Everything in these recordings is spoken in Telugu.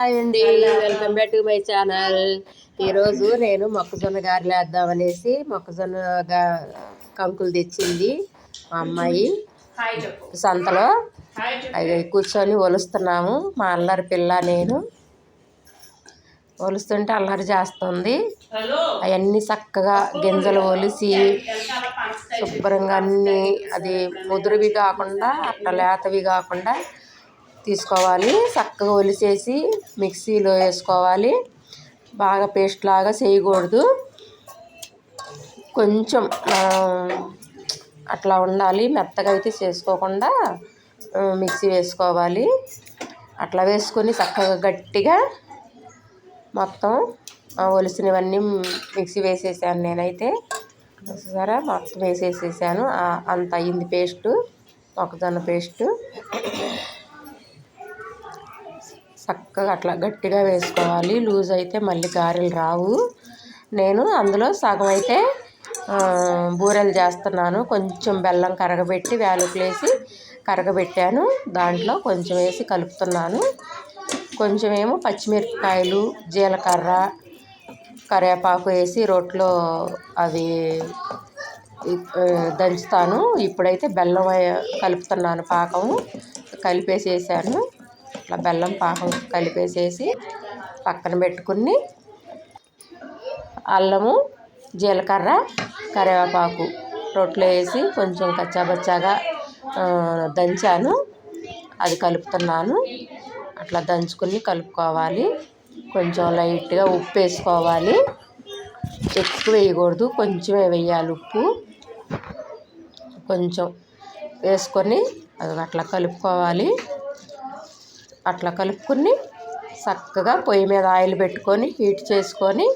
హాయ్ అండి. Welcome back to my channel. ఈరోజు నేను మొక్కజొన్న గారెలు వేద్దామనేసి మొక్కజొన్న కంకులు తెచ్చింది మా అమ్మాయి. సంతలో అవి కూర్చొని ఒలుస్తున్నాము. మా అల్లరి పిల్ల నేను. ఒలుస్తుంటే అల్లరి చేస్తుంది. అవన్నీ చక్కగా గింజలు ఒలిసి శుభ్రంగా అన్నీ అది ముదురువి కాకుండా అట్లా లేతవి కాకుండా తీసుకోవాలి. చక్కగా ఒలిసేసి మిక్సీలో వేసుకోవాలి. బాగా పేస్ట్ లాగా చేయకూడదు. కొంచెం అట్లా ఉండాలి. మెత్తగా అయితే చేసుకోకుండా మిక్సీ వేసుకోవాలి. అట్లా వేసుకొని చక్కగా గట్టిగా మొత్తం ఒలిసినవన్నీ మిక్సీ వేసేసాను నేనైతే. సరే మొత్తం వేసేసేసాను. అంత అయింది పేస్టు. మొక్కజొన్న పేస్టు. చక్కగా అట్లా గట్టిగా వేసుకోవాలి. లూజ్ అయితే మళ్ళీ గారెలు రావు. నేను అందులో సగం అయితే బూరెలు చేస్తున్నాను. కొంచెం బెల్లం కరగబెట్టి వేలుకలు వేసి కరగబెట్టాను. దాంట్లో కొంచెం వేసి కలుపుతున్నాను. కొంచెం ఏమో పచ్చిమిరపకాయలు జీలకర్ర కరివేపాకు వేసి రోట్లో అవి దంచుతాను. ఇప్పుడైతే బెల్లం కలుపుతున్నాను పాకం కలిపేసేసాను. ఇట్లా బెల్లం పాకం కలిపేసేసి పక్కన పెట్టుకుని అల్లము జీలకర్ర కరివేపాకు రొట్టెలో వేసి కొంచెం కచ్చాబచ్చాగా దంచాను. అది కలుపుతున్నాను. అట్లా దంచుకుని కలుపుకోవాలి. కొంచెం లైట్గా ఉప్పు వేసుకోవాలి. ఎక్కువ వేయకూడదు. కొంచెమే వేయాలి ఉప్పు. కొంచెం వేసుకొని అది అట్లా కలుపుకోవాలి. అట్లా కలుపుకొని చక్కగా పొయ్యి మీద ఆయిల్ పెట్టుకొని హీట్ చేసుకొని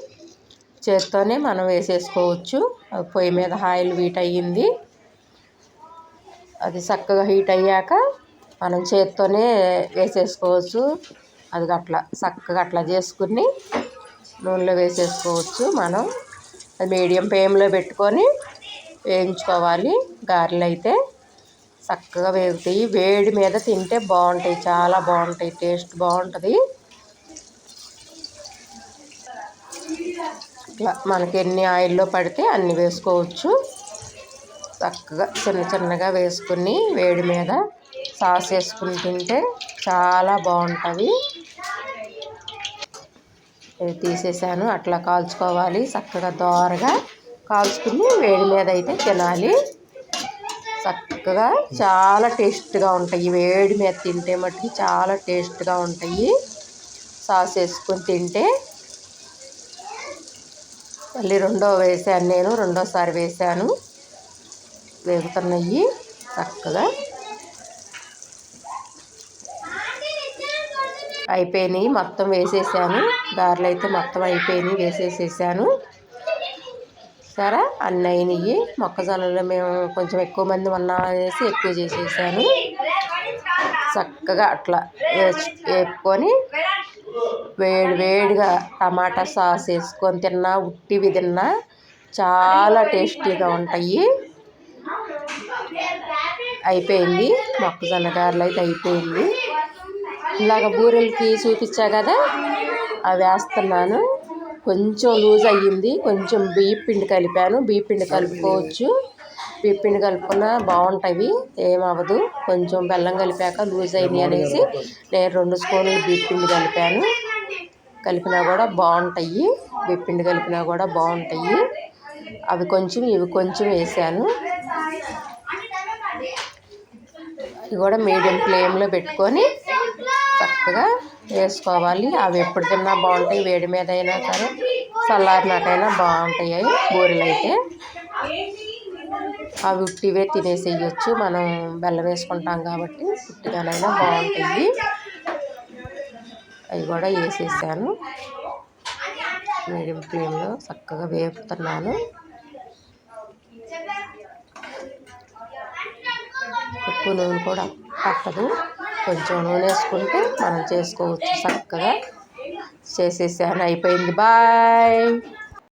చేత్తోనే మనం వేసేసుకోవచ్చు. అది పొయ్యి మీద ఆయిల్ హీట్ అయ్యింది. అది చక్కగా హీట్ అయ్యాక మనం చేత్తోనే వేసేసుకోవచ్చు. అది అట్లా చక్కగా అట్లా చేసుకుని నూనెలో వేసేసుకోవచ్చు మనం. అది మీడియం ఫ్లేమ్లో పెట్టుకొని వేయించుకోవాలి. గారెలు అయితే చక్కగా వేగుతాయి. వేడి మీద తింటే బాగుంటాయి. చాలా బాగుంటాయి. టేస్ట్ బాగుంటుంది. ఇట్లా మనకి ఎన్ని ఆయిల్లో పడితే అన్ని వేసుకోవచ్చు. చక్కగా చిన్న చిన్నగా వేసుకుని వేడి మీద సాస్ వేసుకుని తింటే చాలా బాగుంటుంది. ఇది తీసేసాను. అట్లా కాల్చుకోవాలి. చక్కగా దోరగా కాల్చుకుని వేడి మీద అయితే తినాలి. చక్కగా చాలా టేస్ట్గా ఉంటాయి. వేడి మీద తింటే మట్టుకు చాలా టేస్ట్గా ఉంటాయి. సాస్ వేసుకొని తింటే మళ్ళీ రెండో వేసాను నేను రెండోసారి వేసాను. వేగుతున్నాయి. చక్కగా అయిపోయినాయి. మొత్తం వేసేసాను. గారెలు అయితే మొత్తం అయిపోయినాయి. వేసేసేసాను. సరే అన్నీ అయినాయి మొక్కజొన్నలు మేము కొంచెం ఎక్కువ మంది ఉన్నాం అనేసి ఎక్కువ చేసేసాను. చక్కగా అట్లా వేసి వేపుకొని వేడి వేడిగా టమాటా సాస్ వేసుకొని తిన్నా ఉట్టివి తిన్నా చాలా టేస్టీగా ఉంటాయి. అయిపోయింది. మొక్కజొన్న గారెలు అయితే అయిపోయింది. ఇలాగ బూరెలకి చూపించా కదా? అవి వేస్తున్నాను. కొంచెం లూజ్ అయ్యింది. కొంచెం బియ్య పిండి కలిపాను. బియ్య పిండి కలుపుకోవచ్చు. బియ్య పిండి కలుపుకున్న బాగుంటాయి. ఏమవ్వదు. కొంచెం బెల్లం కలిపాక లూజ్ అయింది అనేసి నేను రెండు స్పూన్లు బియ్య పిండి కలిపాను. కలిపినా కూడా బాగుంటాయి. బియ్య పిండి కలిపినా కూడా బాగుంటాయి. అవి కొంచెం ఇవి కొంచెం వేసాను. ఇవి కూడా మీడియం ఫ్లేమ్లో పెట్టుకొని చక్కగా వేసుకోవాలి. అవి ఎప్పుడు తిన్నా బాగుంటాయి. వేడి మీద అయినా సరే. చల్లారినాకైనా బాగుంటాయి బూరెలు అయితే అవి ఉట్టివే తినేసేయచ్చు మనం బెల్లం వేసుకుంటాం కాబట్టి ఉట్టిగానైనా బాగుంటాయి. అవి కూడా వేసేసాను. మీడియం ఫ్లేమ్లో చక్కగా వేపుతున్నాను. ఎక్కువ నూనె కూడా పట్టదు. కొంచెం నూనె వేసుకుంటే మనం చేసుకోవచ్చు చక్కగా. చేసేసాను. అయిపోయింది. బాయ్.